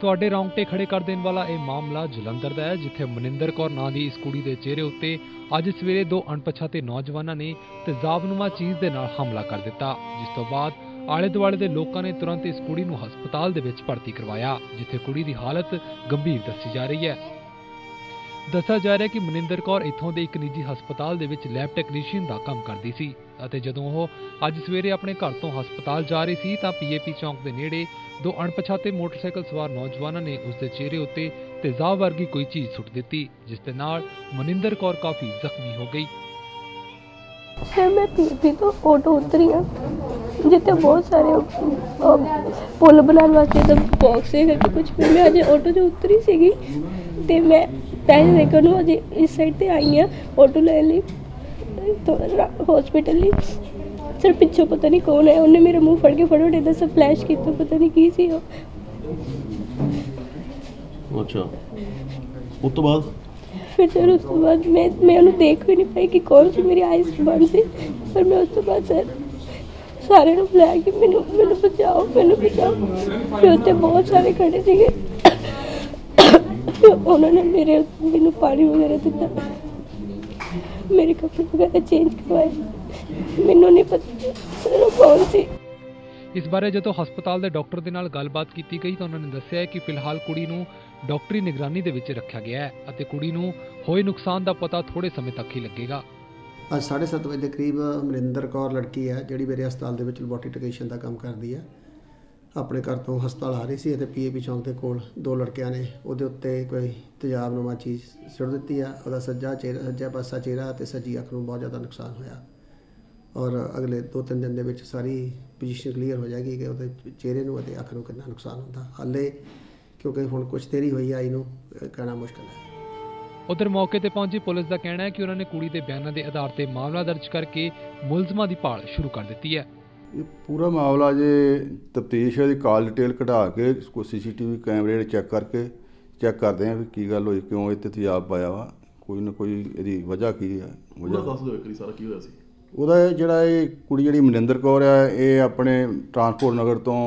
ਤੁਹਾਡੇ ਰੌਂਗਟੇ ਖੜੇ ਕਰ ਦੇਣ ਵਾਲਾ ਇਹ ਮਾਮਲਾ ਜਲੰਧਰ ਦਾ ਹੈ, ਜਿੱਥੇ ਮਨਿੰਦਰ ਕੌਰ ਨਾਂ ਦੀ ਇਸ ਕੁੜੀ ਦੇ ਚਿਹਰੇ ਉੱਤੇ ਅੱਜ ਸਵੇਰੇ ਦੋ ਅਣਪਛਾਤੇ ਨੌਜਵਾਨਾਂ ਨੇ ਤੇਜ਼ਾਬਨੁਮਾ ਚੀਜ਼ ਦੇ ਨਾਲ ਹਮਲਾ ਕਰ ਦਿੱਤਾ, ਜਿਸ ਤੋਂ ਬਾਅਦ ਆਲੇ ਦੁਆਲੇ ਦੇ ਲੋਕਾਂ ਨੇ ਤੁਰੰਤ ਇਸ ਕੁੜੀ ਨੂੰ ਹਸਪਤਾਲ ਦੇ ਵਿੱਚ ਭਰਤੀ ਕਰਵਾਇਆ, ਜਿੱਥੇ ਕੁੜੀ ਦੀ ਹਾਲਤ ਗੰਭੀਰ ਦੱਸੀ ਜਾ ਰਹੀ ਹੈ। ਦੱਸਿਆ ਜਾ ਰਿਹਾ ਕਿ ਮਨਿੰਦਰ ਕੌਰ ਇੱਥੋਂ ਦੇ ਇੱਕ ਨਿੱਜੀ ਹਸਪਤਾਲ ਦੇ ਵਿੱਚ ਲੈਬ ਟੈਕਨੀਸ਼ੀਅਨ ਦਾ ਕੰਮ ਕਰਦੀ ਸੀ ਅਤੇ ਜਦੋਂ ਉਹ ਅੱਜ ਸਵੇਰੇ ਆਪਣੇ ਘਰ ਤੋਂ ਹਸਪਤਾਲ ਜਾ ਰਹੀ ਸੀ ਤਾਂ ਪੀਏਪੀ ਚੌਂਕ ਦੇ ਨੇੜੇ ਦੋ ਅਣਪਛਾਤੇ ਮੋਟਰਸਾਈਕਲ ਸਵਾਰ ਨੌਜਵਾਨਾਂ ਨੇ ਉਸ ਦੇ ਚਿਹਰੇ ਉੱਤੇ ਤੇਜ਼ਾਬ ਵਰਗੀ ਕੋਈ ਚੀਜ਼ ਸੁੱਟ ਦਿੱਤੀ ਜਿਸ ਦੇ ਨਾਲ ਮਨਿੰਦਰ ਕੌਰ ਕਾਫੀ ਜ਼ਖਮੀ ਹੋ ਗਈ। ਫਿਰ ਮੈਂ ਪੀਪੀ ਤੋਂ ਆਟੋ ਉਤਰੀ ਹਾਂ ਜਿੱਥੇ ਬਹੁਤ ਸਾਰੇ ਅਹ, ਬਣਾਉਣ ਵਾਸਤੇ ਤਾਂ ਬਾਕਸ ਹੈ ਕਿ ਕੁਝ ਵੀ ਮੈਂ ਅਜੇ ਆਟੋ 'ਚ ਉਤਰੀ ਸੀਗੀ। ਤੇ ਮੈਂ ਪੈਸੇ ਦੇ ਕੇ ਨੂੰ ਅਜੇ ਇਸ ਸਾਈਡ ਤੇ ਆਈ ਹਾਂ ਆਟੋ ਲੈਣ ਲਈ ਤੋਂ ਹਸਪੀਟਲ ਲਈ। ਸਰ ਪਿੱਛੋਂ ਪਤਾ ਨਹੀਂ ਕੌਣ ਹੈ ਉਹਨੇ ਮੇਰੇ ਮੂੰਹ ਫੜ ਕੇ ਫਟਾਫਟ ਇਹਦਾ ਸਭ ਫਲੈਸ਼ ਕੀਤਾ ਪਤਾ ਨਹੀਂ ਕੀ ਸੀ ਉਹ। ਅੱਛਾ। ਉਸ ਤੋਂ ਬਾਅਦ? ਫਿਰ ਸਰ ਉਸ ਤੋਂ ਬਾਅਦ ਮੈਂ ਮੈਂ ਉਹਨੂੰ ਦੇਖ ਵੀ ਨਹੀਂ ਪਾਈ ਕਿ ਕੌਣ ਸੀ ਮੇਰੀ ਆਈਸ ਬੰਦ ਸੀ। ਪਰ ਮੈਂ ਉਸ ਤੋਂ ਬਾਅਦ ਸਰ ਸਾਰਿਆਂ ਨੂੰ ਬੁਲਾ ਕੇ ਮੈਨੂੰ ਮੈਨੂੰ ਬਚਾਓ ਮੈਨੂੰ ਬਚਾਓ। ਫਿਰ ਉੱਥੇ ਬਹੁਤ ਸਾਰੇ ਖੜੇ ਸੀਗੇ। ਫਿਰ ਉਹਨਾਂ ਨੇ ਮੇਰੇ ਮੈਨੂੰ ਪਾਣੀ ਵਗੈਰਾ ਦਿੱਤਾ। ਮੇਰੇ ਕੱਪੜੇ ਵਗੈਰਾ ਚੇਂਜ ਕਰਵਾਏ। ਮੈਨੂੰ ਨਹੀਂ ਪਤਾ ਸਰ ਉਹ ਕੌਣ ਸੀ। ਇਸ ਬਾਰੇ ਜਦੋਂ ਹਸਪਤਾਲ ਦੇ ਡਾਕਟਰ ਦੇ ਨਾਲ ਗੱਲਬਾਤ ਕੀਤੀ ਗਈ ਤਾਂ ਉਹਨਾਂ ਨੇ ਦੱਸਿਆ ਕਿ ਫਿਲਹਾਲ ਕੁੜੀ ਨੂੰ ਡਾਕਟਰੀ ਨਿਗਰਾਨੀ ਦੇ ਵਿੱਚ ਰੱਖਿਆ ਗਿਆ ਹੈ ਅਤੇ ਕੁੜੀ ਨੂੰ ਹੋਏ ਨੁਕਸਾਨ ਦਾ ਪਤਾ ਥੋੜੇ ਸਮੇਂ ਤੱਕ ਹੀ ਲੱਗੇਗਾ। ਅੱਜ 7:30 ਵਜੇ ਦੇ ਕਰੀਬ ਅਮਰਿੰਦਰ ਕੌਰ ਲੜਕੀ ਹੈ ਜਿਹੜੀ ਮੇਰੇ ਹਸਪਤਾਲ ਦੇ ਵਿੱਚ ਲੈਬੋਰਟਰੀ ਟੈਕਨੀਸ਼ੀਅਨ ਦਾ ਕੰਮ ਕਰਦੀ ਹੈ। ਆਪਣੇ ਘਰ ਤੋਂ ਹਸਪਤਾਲ ਆ ਰਹੀ ਸੀ ਅਤੇ ਪੀਏਪੀ ਚੌਂਕ ਦੇ ਕੋਲ ਦੋ ਲੜਕਿਆਂ ਨੇ ਉਹਦੇ ਉੱਤੇ ਕੋਈ ਤੇਜ਼ਾਬਨੁਮਾ ਚੀਜ਼ ਸੁੱਟ ਦਿੱਤੀ ਆ, ਉਹਦਾ ਸੱਜਾ ਚਿਹਰਾ, ਸੱਜਾ ਪਾਸਾ ਚਿਹਰਾ ਅਤੇ ਸੱਜੀ ਅੱਖ ਨੂੰ ਬਹੁਤ ਜ਼ਿਆਦਾ ਨੁਕਸਾਨ ਹੋਇਆ। ਔਰ ਅਗਲੇ 2-3 ਦਿਨ ਦੇ ਵਿੱਚ ਸਾਰੀ ਪੋਜੀਸ਼ਨ ਕਲੀਅਰ ਹੋ ਜਾਏਗੀ ਕਿ ਉਹਦੇ ਚਿਹਰੇ ਨੂੰ ਅਤੇ ਅੱਖ ਨੂੰ ਕਿੰਨਾ ਨੁਕਸਾਨ ਹੁੰਦਾ। ਹਾਲੇ ਕਿਉਂਕਿ ਹੁਣ ਕੁਝ ਦੇਰੀ ਹੋਈ ਆਈ ਨੂੰ ਕਹਿਣਾ ਮੁਸ਼ਕਲ ਹੈ। ਉਧਰ ਮੌਕੇ ਤੇ ਪਹੁੰਚੀ ਪੁਲਿਸ ਦਾ ਕਹਿਣਾ ਹੈ ਕਿ ਉਹਨਾਂ ਨੇ ਕੁੜੀ ਦੇ ਬਿਆਨਾਂ ਦੇ ਆਧਾਰ ਤੇ ਮਾਮਲਾ ਦਰਜ ਕਰਕੇ ਮੁਲਜ਼ਮਾਂ ਦੀ ਭਾਲ ਸ਼ੁਰੂ ਕਰ ਦਿੱਤੀ ਹੈ। ਇਹ ਪੂਰਾ ਮਾਮਲਾ ਜੇ ਤਫਤੀਸ਼ ਦੀ ਕਾਲ ਡਿਟੇਲ ਕਢਾ ਕੇ ਕੋ ਸੀਸੀਟੀਵੀ ਕੈਮਰੇ ਚੈੱਕ ਕਰਕੇ ਚੈੱਕ ਕਰਦੇ ਆ ਵੀ ਕੀ ਗੱਲ ਹੋਈ ਕਿਉਂ ਤੇ ਤੇਜ਼ਾਬ ਪਾਇਆ ਵਾ ਕੋਈ ਨਾ ਕੋਈ ਇਹਦੀ ਵਜ੍ਹਾ ਕੀ ਹੈ ਉਹਦਾ ਵਜ੍ਹਾ ਦੱਸ ਦਿਓ ਇੱਕ ਵਾਰੀ ਸਾਰਾ ਕੀ ਹੋਇਆ ਸੀ। ਉਹਦਾ ਜਿਹੜਾ ਇਹ ਕੁੜੀ ਜਿਹੜੀ ਮਨਿੰਦਰ ਕੌਰ ਆ ਇਹ ਆਪਣੇ ਟਰਾਂਸਪੋਰਟ ਨਗਰ ਤੋਂ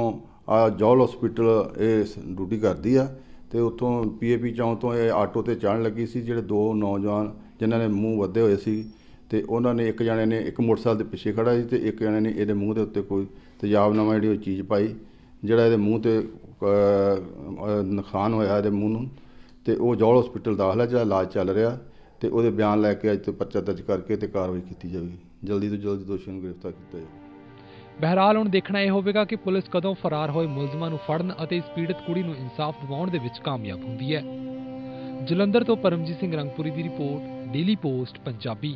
ਆ ਜੌਲ ਹਸਪੀਟਲ ਇਹ ਡਿਊਟੀ ਕਰਦੀ ਆ ਤੇ ਉੱਥੋਂ ਪੀਏਪੀ ਚੌਂਕ ਤੋਂ ਇਹ ਆਟੋ ਤੇ ਚੜ੍ਹਨ ਲੱਗੀ ਸੀ ਜਿਹੜੇ ਦੋ ਨੌਜਵਾਨ ਜਿਨ੍ਹਾਂ ਨੇ ਮੂੰਹ ਵੱਧੇ ਹੋਏ ਸੀ ਤੇ ਉਹਨਾਂ ਨੇ ਇੱਕ ਜਣੇ ਨੇ ਇੱਕ ਮੋਟਰਸਾਈਕਲ ਦੇ ਪਿੱਛੇ ਖੜਾ ਸੀ ਤੇ ਇੱਕ ਜਣੇ ਨੇ ਇਹਦੇ ਮੂੰਹ ਦੇ ਉੱਤੇ ਕੋਈ ਤੇਜ਼ਾਬਨਾਮਾ ਜਿਹੜੀ ਉਹ ਚੀਜ਼ ਪਾਈ, ਜਿਹੜਾ ਇਹਦੇ ਮੂੰਹ ਤੇ ਨੁਕਸਾਨ ਹੋਇਆ ਇਹਦੇ ਮੂੰਹ ਨੂੰ ਤੇ ਉਹ ਜੌਲ ਹਸਪੀਟਲ ਦਾਖਲ ਹੈ, ਜਿਹੜਾ ਇਲਾਜ ਚੱਲ ਰਿਹਾ ਤੇ ਉਹਦੇ ਬਿਆਨ ਲੈ ਕੇ ਅੱਜ ਤੋਂ ਪਰਚਾ ਦਰਜ ਕਰਕੇ ਤੇ ਕਾਰਵਾਈ ਕੀਤੀ ਜਾਵੇਗੀ। ਜਲਦੀ ਤੋਂ ਜਲਦੀ ਦੋਸ਼ੀਆਂ ਨੂੰ ਗ੍ਰਿਫਤਾਰ ਕੀਤਾ ਜਾਵੇ। ਬਹਿਰਾਲ ਹੁਣ ਦੇਖਣਾ ਇਹ ਹੋਵੇਗਾ ਕਿ ਪੁਲਿਸ ਕਦੋਂ ਫਰਾਰ ਹੋਏ ਮੁਲਜ਼ਮਾਂ ਨੂੰ ਫੜਨ ਅਤੇ ਇਸ ਪੀੜਤ ਕੁੜੀ ਨੂੰ ਇਨਸਾਫ ਦਿਵਾਉਣ ਦੇ ਵਿੱਚ ਕਾਮਯਾਬ ਹੁੰਦੀ ਹੈ। ਜਲੰਧਰ ਤੋਂ ਪਰਮਜੀਤ ਸਿੰਘ ਰੰਗਪੁਰੀ ਦੀ ਰਿਪੋਰਟ ਡੇਲੀ ਪੋਸਟ ਪੰਜਾਬੀ।